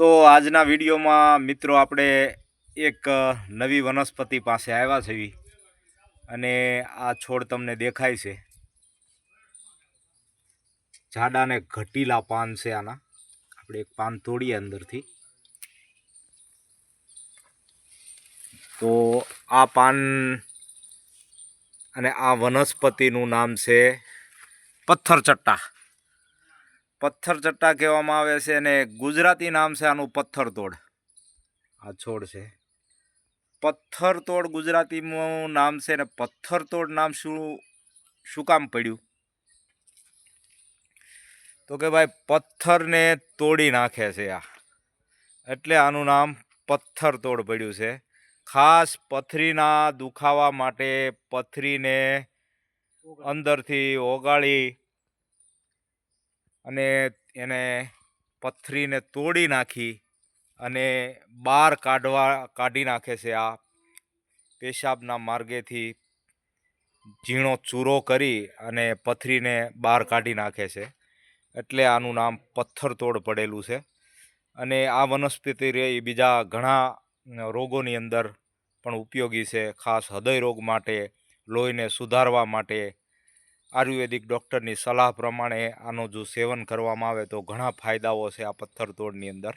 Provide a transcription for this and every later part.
તો આજના વિડીયોમાં મિત્રો આપણે એક નવી વનસ્પતિ પાસે આવ્યા છે અને આ છોડ તમને દેખાય છે. ઝાડાને ઘટીલા પાન છે આના. આપણે એક પાન તોડીએ અંદરથી. તો આ પાન અને આ વનસ્પતિનું નામ છે પથ્થર ચટ્ટા પથ્થર ચટ્ટા કહેવામાં આવે છે અને ગુજરાતી નામ છે આનું પથ્થર તોડ આ છોડ છે. પથ્થર તોડ ગુજરાતીનું નામ છે ને પથ્થર તોડ નામ શું શું કામ પડ્યું? તો કે ભાઈ પથ્થરને તોડી નાખે છે આ. એટલે આનું નામ પથ્થર તોડ પડ્યું છે. ખાસ પથરીના દુખાવા માટે પથરીને અંદરથી ઓગાળી અને એને પથરીને તોડી નાખી અને બહાર કાઢવા, કાઢી નાખે છે આ પેશાબના માર્ગેથી ઝીણો ચૂરો કરી અને પથરીને બહાર કાઢી નાખે છે. એટલે આનું નામ પથ્થર તોડ પડેલું છે. અને આ વનસ્પતિ રે બીજા ઘણા રોગોની અંદર પણ ઉપયોગી છે. ખાસ હૃદય રોગ માટે, લોહીને સુધારવા માટે આયુર્વેદિક ડૉક્ટરની સલાહ પ્રમાણે આનું જો સેવન કરવામાં આવે તો ઘણા ફાયદાઓ છે આ પથ્થર તોડની અંદર.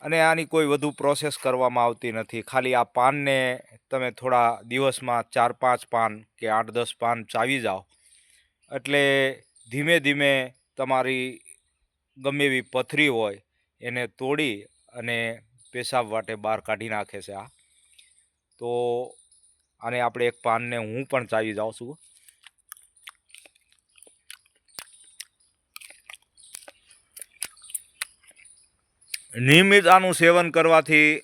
અને આની કોઈ વધુ પ્રોસેસ કરવામાં આવતી નથી. ખાલી આ પાનને તમે થોડા દિવસમાં ચાર પાંચ પાન કે આઠ દસ પાન ચાવી જાઓ. એટલે ધીમે ધીમે તમારી ગમે એવી પથરી હોય એને તોડી અને પેશાબ વાટે બહાર કાઢી નાખે છે આ. તો આને આપણે એક પાનને હું પણ ચાવી જાઉં છું. નિયમિત આનું સેવન કરવાથી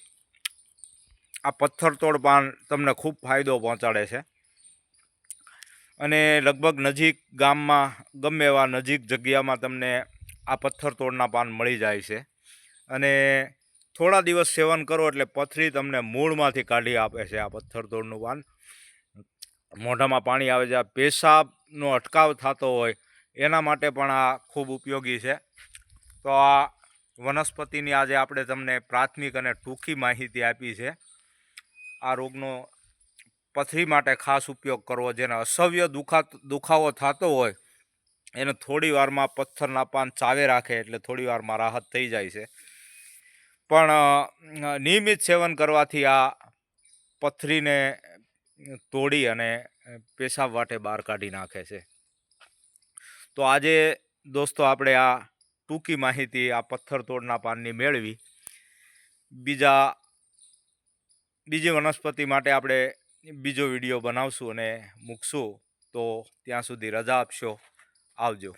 આ પથ્થર તોડ પાન તમને ખૂબ ફાયદો પહોંચાડે છે. અને લગભગ નજીક ગામમાં, ગમે એવા નજીક જગ્યામાં તમને આ પથ્થર તોડના પાન મળી જાય છે. અને થોડા દિવસ સેવન કરો એટલે પથરી તમને મૂળમાંથી કાઢી આપે છે આ પથ્થર તોડનું પાન. મોઢામાં પાણી આવે છે, આ પેશાબનો અટકાવ થતો હોય એના માટે પણ આ ખૂબ ઉપયોગી છે. તો આ વનસ્પતિની આજે આપણે તમને પ્રાથમિક અને ટૂંકી માહિતી આપી છે. આ રોગનો પથરી માટે ખાસ ઉપયોગ કરવો, જેને અસહ્ય દુખા, દુખાવો થતો હોય, એને થોડી વારમાં પથ્થરના પાન ચાવે રાખે, એટલે થોડી વારમાં રાહત થઈ જાય છે. પણ નિયમિત સેવન કરવાથી આ પથરીને તોડી અને પેશાબ વાટે બહાર કાઢી નાખે છે. તો આજે, દોસ્તો, આપણે આ ટૂંકી માહિતી આ પથ્થર તોડના પાનની મેળવી. બીજા, બીજી વનસ્પતિ માટે આપણે બીજો વીડિયો બનાવશું અને મૂકશું. તો ત્યાં સુધી રજા આપશો. આવજો.